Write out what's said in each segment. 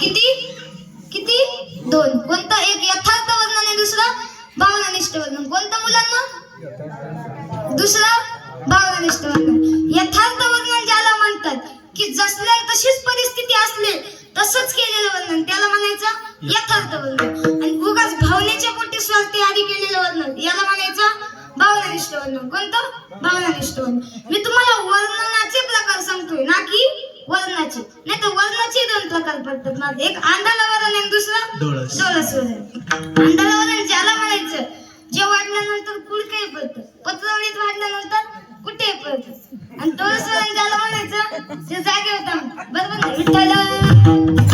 किती? किती? दोन. कोणता एक यथार्थ वर्णन आणि दुसरा? भावनानिष्ठ वर्णन. कोणतं मुलांना? दुसरा? भावनानिष्ठ वर्णन. यथार्थ वर्णन ज्याला म्हणतात की जसल्या तशीच परिस्थिती असले तसंच केलेलं वर्णन. त्याला म्हणायचं यथार्थ वर्णन. आणि उगाच भावनेच्या पोटी स्वार्थी आधी केलेलं वर्णन. याला म्हणायचं भावनानिष्ठ वर्णन. कोणतं? भावनानिष्ठ वर्णन. मी तुम्हाला वर्णनाचे प्रकार सांगतोय ना की वर्णाचे नाही तर वर्णाचे दोन प्रकार पडतात ना. एक आंधाला वरण आणि दुसरा डोळस. वरण आंधाला वरण ज्याला म्हणायचं जे वाढल्यानंतर कुठे पडतं. पत्रावळीत वाढल्यानंतर कुठे पडतं. आणि डोळस वरण ज्याला म्हणायचं ते जागे होता बरोबर? विठ्ठल.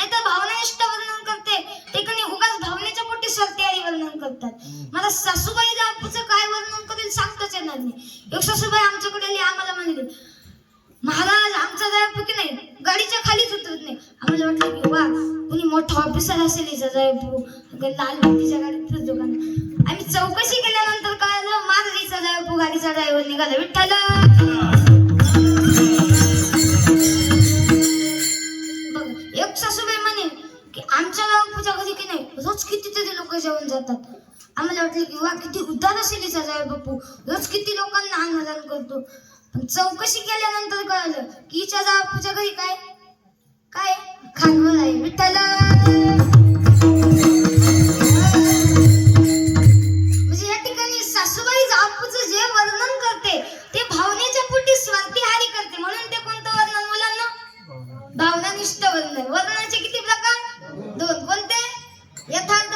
लागतो नाहीतर भावनानिष्ठ वर्णन करते. ते कधी उगाच भावनेच्या पोटी स्वार्थी वर्णन करतात. मला सासूबाई बापूचं काय वर्णन करेल सांगताच येणार नाही. एक सासूबाई आमच्याकडे आली, आम्हाला म्हणले महाराज आमचा जायपू की नाही? गाडीच्या खालीच उतरत नाही. आम्हाला वाटलं की वा कुणी मोठा ऑफिसर असेल हिचा जायपू लाल बत्तीच्या गाडीत नाही. आम्ही चौकशी केल्यानंतर कळालं महाराजीचा जायपू गाडीचा ड्रायव्हर निघाला. विठ्ठल! आम्हाला किंवा किती उद्धार असेल बापू रोज किती लोकांना अन्नदान करतो. पण चौकशी केल्यानंतर कळलं की हिच्या जापूच्या घरी काय? काय? खानवर आहे विठ्ठल! म्हणजे या ठिकाणी सासूबाई जे वर्णन करते ते भावनेच्या पोटी करते. म्हणून ते कोणतं वर्णन मुलांना? भावनानिष्ठ वर्णन. वर्णनाचे किती प्रकार? दोन. कोणते? यथार्थ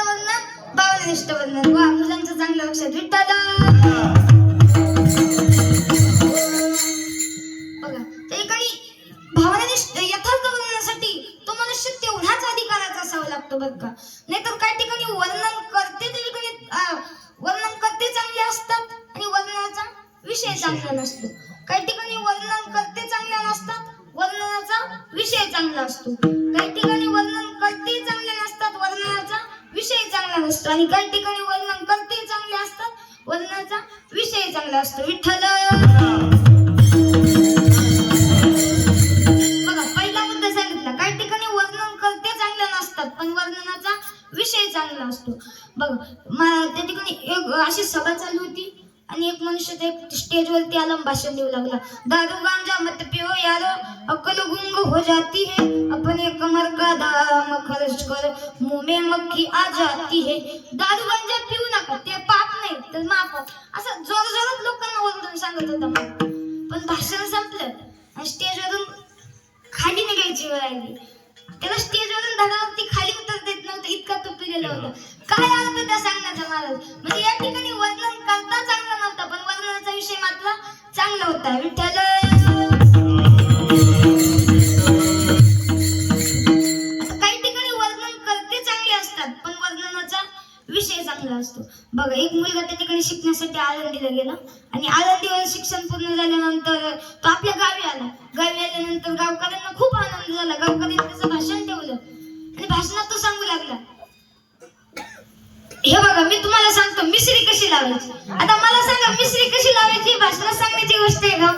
वर्णन भावनानिष्ठ वर्णन वा मुलांचं चांगलं लक्षात विठ्ठल बघा त्या ठिकाणी भावनानिष्ठ यथार्थ वर्णनासाठी तो मनुष्य तेवढाच अधिकाराचा असावा लागतो का. नाहीतर काही ठिकाणी वर्णन करते वर्णन करते चांगले असतात आणि वर्णनाचा विषय. चांगला नसतो. काही ठिकाणी वर्णन करते चांगल्या नसतात वर्णनाचा विषय चांगला असतो. काही ठिकाणी वर्णन करते चांगले विषय चांगला नसतो. आणि काही ठिकाणी वर्णन करते चांगले असतात? वर्णाचा विषय चांगला असतो. विठ्ठल! आणि एक स्टेजवरती आला भाषण देऊ लागला. दारू गांजा मत पिओ यारो. अक्कल गुंग हो जाती है. अपने कमर का दाम खर्च कर. मुंह में मक्खी आ जाती है. दारू गांजा पिऊ नका. ते पाप नाही तर माप असं जोर जोरात लोकांना ओरडून सांगत होता. पण भाषण संपलं आणि स्टेजवरून खाली निघायची वेळ आली. त्याला स्टेजवरून धडावरती खाली उतर देत नव्हतं. इतका तो पिलेला होता. काय अर्थ त्या सांगण्याचा महाराज म्हणजे या ठिकाणी वर्णन करता चांगला विषय मात्र चांगला होता. विठ्ठल. काही ठिकाणी वर्णन करते चांगले असतात पण वर्णनाचा विषय चांगला असतो. बघा एक मुलगा त्या ठिकाणी शिकण्यासाठी आळंदीला गेला आणि आळंदीवर शिक्षण पूर्ण झाल्यानंतर तो आपल्या गावी आला. गावी आल्यानंतर गावकऱ्यांना खूप आनंद झाला. गावकऱ्यांनी त्याचं भाषण ठेवलं आणि भाषणात तो सांगू लागला हे बघा मी तुम्हाला सांगतो मिश्री कशी लावायची? आता मला सांगा मिश्री कशी लावायची? भाषणात सांगण्याची गोष्ट आहे का?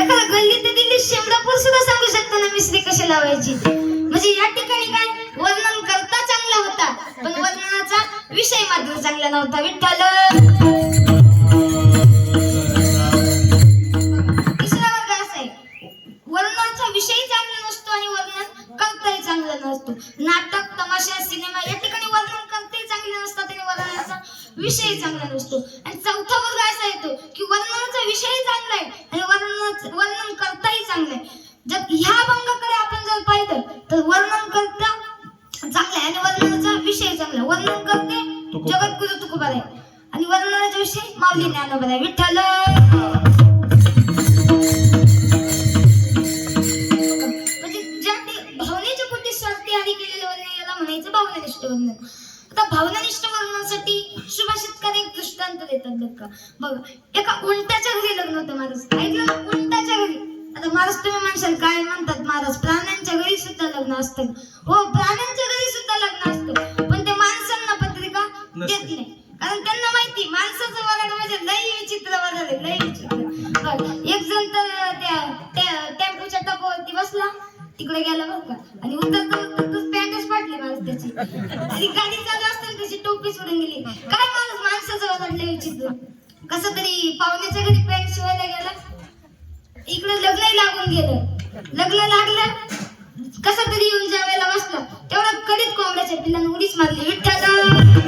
एखादा गल्ली ते दिल्ली शेमडापूर सुद्धा सांगू शकतो ना मिश्री कशी लावायची. म्हणजे या ठिकाणी काय वर्णन करता चांगला होता पण वर्णनाचा विषय मात्र चांगला नव्हता. विठ्ठल! विषय चांगला नसतो. आणि चौथा वर्ग असा येतो की वर्णनाचा विषय चांगला आहे आणि वर्णनाचं वर्णन करताही चांगलं आहे. जर ह्या भंगाकडे आपण जर पाहिलं तर वर्णन करता चांगलं आहे आणि वर्णनाचा विषय चांगला. वर्णन करते तुकोबा. जगद्गुरु तुकोबा आहे. आणि वर्णनाचा विषय माऊली ज्ञानोबा आहे. विठ्ठल! म्हणजे ज्या भावनेच्या पोटी स्वार्थी आधी केलेलं वर्णन याला म्हणायचं भावनानिष्ठ वर्णन. आता भावनानिष्ठ वर्णनासाठी सुभाषितकार एक दृष्टांत देतात बघ का बघ एका उंटाच्या घरी लग्न होतं महाराज. ऐकलं उंटाच्या घरी. आता महाराज तुम्ही म्हणशाल काय म्हणतात महाराज? प्राण्या असतं. हो प्राण्यांच्या घरी सुद्धा लग्न असतं. पण ते माणसांना पत्रिका. देत नाही. कारण त्यांना माहिती माणसाचं वरण म्हणजे लई विचित्र आहे लई विचित्र. बघ, एक जण तर त्या त्या टेम्पोच्या टपावरती बसला. तिकडे गेला बरं का? आणि उतरता पॅन्टच फाटली माणूस त्याची. आणि गाडी चालू असताना त्याची टोपी सोडून गेली. काय माणूस माणसाचं वरण लई विचित्र. कसं तरी पाहुण्याच्या घरी पॅन्ट शिवायला गेला. इकडे लग्नही लागून गेलं. लग्न लागलं. कसं तरी येऊन जेवायला बसला. तेवढा कडीत कोंबड्याच्या पिल्लानं उडीच मारली. विठ्ठल!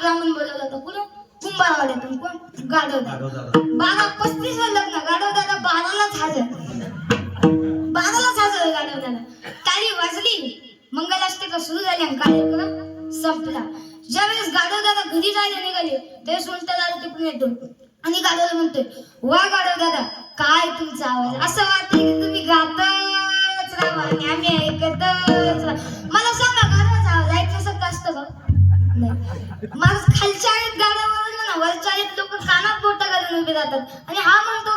ब्राह्मण बोलवला होता कुठं कुंभारवाड्यातून कोण? गाढव दादा. बारा पस्तीस वर लग्न गाडवदाला बारालाच हजर बारालाच हजर गाडवदाला तारी वाजली मंगलाष्टका सुरू झाली आणि कार्यक्रम संपला. ज्यावेळेस गाडवदादा घरी जायला निघाले त्यावेळेस उलटा दादा तिकडून येतो. आणि गाडवला म्हणतोय वा गाडव दादा काय तुमचा आवाज? असं वाटतं की तुम्ही गातच उभे जातात. आणि हा म्हणतो